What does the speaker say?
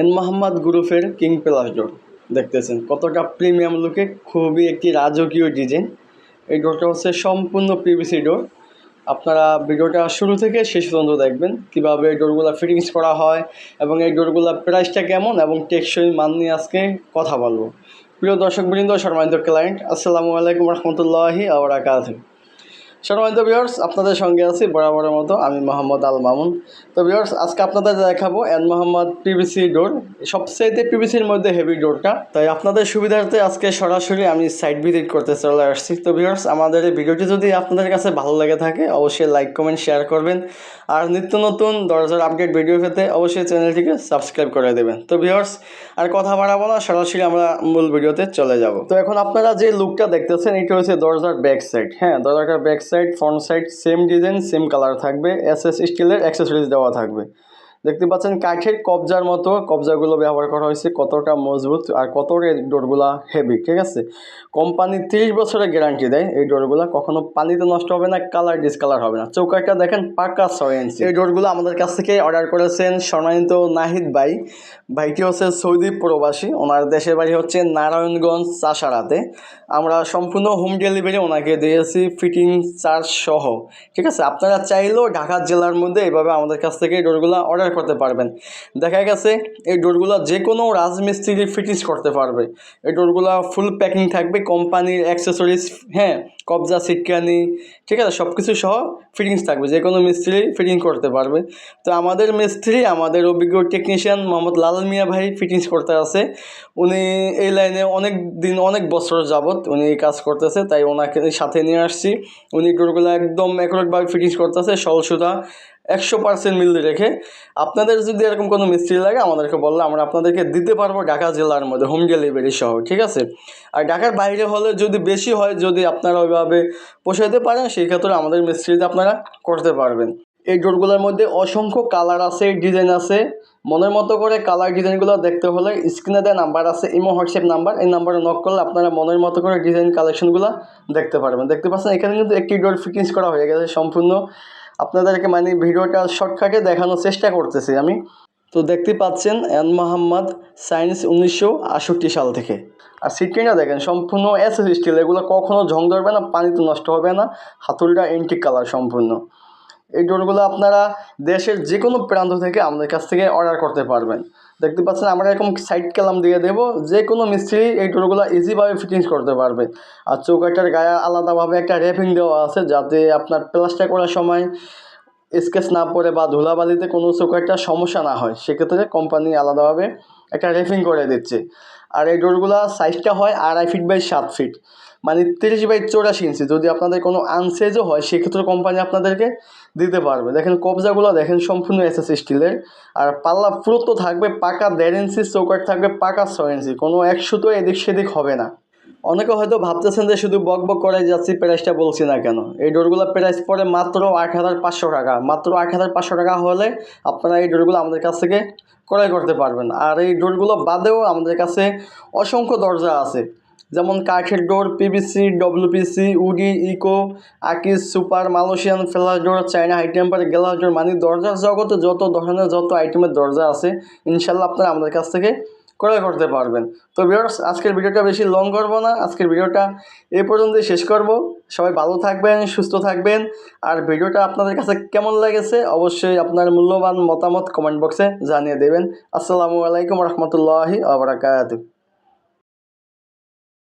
N Mohammad গ্রুপের king plus ডোর দেখতেছেন, কতটা প্রিমিয়াম লুকে খুবই একটি রাজকীয় ডিজাইন। এই ডোরটা হচ্ছে সম্পূর্ণ পিভিসি ডোর। আপনারা ভিডিওটা শুরু থেকে শেষ পর্যন্ত দেখবেন, কীভাবে এই ডোরগুলো ফিটিংস করা হয় এবং এই ডোরগুলোর প্রাইসটা কেমন এবং টেকসই মান নিয়ে আজকে কথা বলব। প্রিয় দর্শক বৃন্দ সম্মানিত ক্লায়েন্ট আসসালামু আলাইকুম রহমতুল্লাহি আবরাকাত সম্মানিত ভিউয়ার্স আপনাদের সঙ্গে আছি বরাবরের মতো। আমি মোহাম্মদ আল মামুন। তো ভিউয়ার্স আজকে আপনাদের দেখাবো এন মোহাম্মদ পিভিসি ডোর। সবচাইতে পিভিসির মধ্যে হেভি ডোরটা। তাই আপনাদের সুবিধার্থে আজকে সরাসরি আমি সাইট ভিজিট করতে চলে আসছি। তো ভিউয়ার্স আমাদের এই ভিডিওটি যদি আপনাদের কাছে ভালো লেগে থাকে, অবশ্যই লাইক কমেন্ট শেয়ার করবেন। আর নিত্য নতুন দরজার আপডেট ভিডিও পেতে অবশ্যই চ্যানেলটিকে সাবস্ক্রাইব করে দেবেন। তো ভিউয়ার্স আর কথা বাড়াবো না, সরাসরি আমরা মূল ভিডিওতে চলে যাব। তো এখন আপনারা যে লুকটা দেখতেছেন, এটা হচ্ছে দরজার ব্যাক সাইড হ্যাঁ দরজাটার back side front side same design same colour থাকবে। এস এস স্টিলের অ্যাক্সেসরিজ দেওয়া থাকবে। দেখতে পাচ্ছেন কাঠের কবজার মতো কবজাগুলো ব্যবহার করা হয়েছে, কতটা মজবুত আর কতটা ডোরগুলা হেভি ঠিক আছে? কোম্পানি তিরিশ বছরের গ্যারান্টি দেয় এই ডোরগুলা, কখনো পানিতে নষ্ট হবে না কালার ডিসকালার হবে না। চৌকাটা দেখেন পাকা ছয় ইঞ্চি এই ডোরগুলো আমাদের কাছ থেকে অর্ডার করেছেন সম্মানিত নাহিদ ভাই। ভাইটি হচ্ছে সৌদি প্রবাসী, ওনার দেশের বাড়ি হচ্ছে নারায়ণগঞ্জ চাষারাতে। আমরা সম্পূর্ণ হোম ডেলিভারি ওনাকে দিয়েছি ফিটিং চার্জ সহ, ঠিক আছে? আপনারা চাইলেও ঢাকা জেলার মধ্যে এইভাবে আমাদের কাছ থেকে এই ডোরগুলো অর্ডার করতে পারবেন। দেখা গেছে, এই ডোরগুলো যে কোনো রাজমিস্ত্রি ফিটিস করতে পারবে। এই ডোরগুলো ফুল প্যাকিং থাকবে কোম্পানির অ্যাক্সেসরিজ হ্যাঁ কবজা, সিটকানি, ঠিক আছে সব কিছু সহ ফিটিংস থাকবে, যে কোনো মিস্ত্রি ফিটিং করতে পারবে। তো আমাদের মিস্ত্রি, আমাদের অভিজ্ঞ টেকনিশিয়ান মোহাম্মদ লাল মিয়া ভাই ফিটিংস করতে আছে। উনি এই লাইনে অনেক দিন, অনেক বছর যাবত উনি কাজ করতেছে, তাই ওনাকে সাথে নিয়ে আসছি। উনি ডোরগুলো একদম অ্যাকুরেটভাবে ফিটিংস করতেছে সলসুতা একশো পার্সেন্ট মিল রেখে। আপনাদের যদি এরকম কোনো মিস্ত্রি লাগে, আমাদেরকে বললে আমরা আপনাদেরকে দিতে পারব ঢাকা জেলার মধ্যে, হোম ডেলিভারি সহ, ঠিক আছে? আর ঢাকার বাইরে হলে যদি বেশি হয়, যদি আপনারা ওইভাবে পোষাইতে পারেন, সেই ক্ষেত্রে আমাদের মিস্ত্রিতে আপনারা করতে পারবেন। এই ডোরগুলোর মধ্যে অসংখ্য কালার আছে, ডিজাইন আছে। মনের মতো করে কালার ডিজাইনগুলো দেখতে হলে স্ক্রিনে দেওয়া নাম্বার আছে, ইমো, হোয়াটসঅ্যাপ নাম্বার। এই নাম্বারে নক করলে আপনারা মনের মতো করে ডিজাইন কালেকশনগুলো দেখতে পারবেন। দেখতে পাচ্ছেন, এখানে কিন্তু একটি ডোর ফিটিংস করা হয়ে গেছে সম্পূর্ণ। আপনাদেরকে মানে ভিডিওটা শর্টকাটে দেখানোর চেষ্টা করতেছি আমি। তো দেখতে পাচ্ছেন এন মোহাম্মদ সায়েন্স উনিশশো সাল থেকে। আর সিটকিনটা দেখেন, সম্পূর্ণ এস এস স্টিল এগুলো কখনও ঝং ধরবে না, পানিতে নষ্ট হবে না হাতুলটা এন্টিক কালার সম্পূর্ণ। এই ডোরগুলো আপনারা দেশের যে কোনো প্রান্ত থেকে আমাদের কাছ থেকে অর্ডার করতে পারবেন। দেখতে পাচ্ছেন, আমরা এরকম সাইড কালাম দিয়ে দেবো যে কোনো মিস্ত্রি এই ডোরগুলো ইজিভাবে ফিটিংস করতে পারবে। আর চৌকাটার গায়ে আলাদাভাবে একটা র্যাপিং দেওয়া আছে, যাতে আপনার প্লাস্টার করার সময় স্কেচ না পড়ে বা ধুলাবালিতে কোনো একটা সমস্যা না হয়, সেক্ষেত্রে কোম্পানি আলাদাভাবে একটা রেফিং করে দিচ্ছে। আর এই ডোরগুলো সাইজটা হয় আড়াই ফিট বাই সাত ফিট মানে তিরিশ বাই চৌরাশি ইঞ্চি যদি আপনাদের কোনো আনসেজও হয়, সেক্ষেত্রে কোম্পানি আপনাদেরকে দিতে পারবে। দেখেন কবজাগুলো দেখেন সম্পূর্ণ এসএস স্টিলের আর পাল্লা পুরো থাকবে পাকা দেড় ইঞ্চি চৌকাট থাকবে পাকা ছয় ইঞ্চি কোনো একশো তো এদিক সেদিক হবে না। অনেকে হয়তো ভাবতেছেন যে শুধু বক বক করে যাচ্ছি প্রাইসটা বলছি না কেন? এই ডোরগুলো প্রাইস পড়ে মাত্র আট হাজার পাঁচশো টাকা। মাত্র আট হাজার পাঁচশো টাকা হলে আপনারা এই ডোরগুলো আমাদের কাছ থেকে ক্রয় করতে পারবেন। আর এই ডোরগুলো বাদেও আমাদের কাছে অসংখ্য দরজা আছে। যেমন কাঠের door PVC WPC woody, eco, আকিস, super, Malaysian flush door China high temper glass door মানে দরজার জগতে যত ধরনের, যত আইটেমের দরজা আছে, ইনশাল্লাহ আপনারা আমাদের কাছ থেকে ক্রয় করতে পারবেন। তো ভিউয়ার্স আজকের ভিডিওটা বেশি লং করব না। আজকের ভিডিওটা এ পর্যন্তই শেষ করব। সবাই ভালো থাকবেন, সুস্থ থাকবেন। আর ভিডিওটা আপনাদের কাছে কেমন লেগেছে অবশ্যই আপনার মূল্যবান মতামত কমেন্ট বক্সে জানিয়ে দেবেন। আসসালামু আলাইকুম রহমতুল্লাহি আবরাকাতু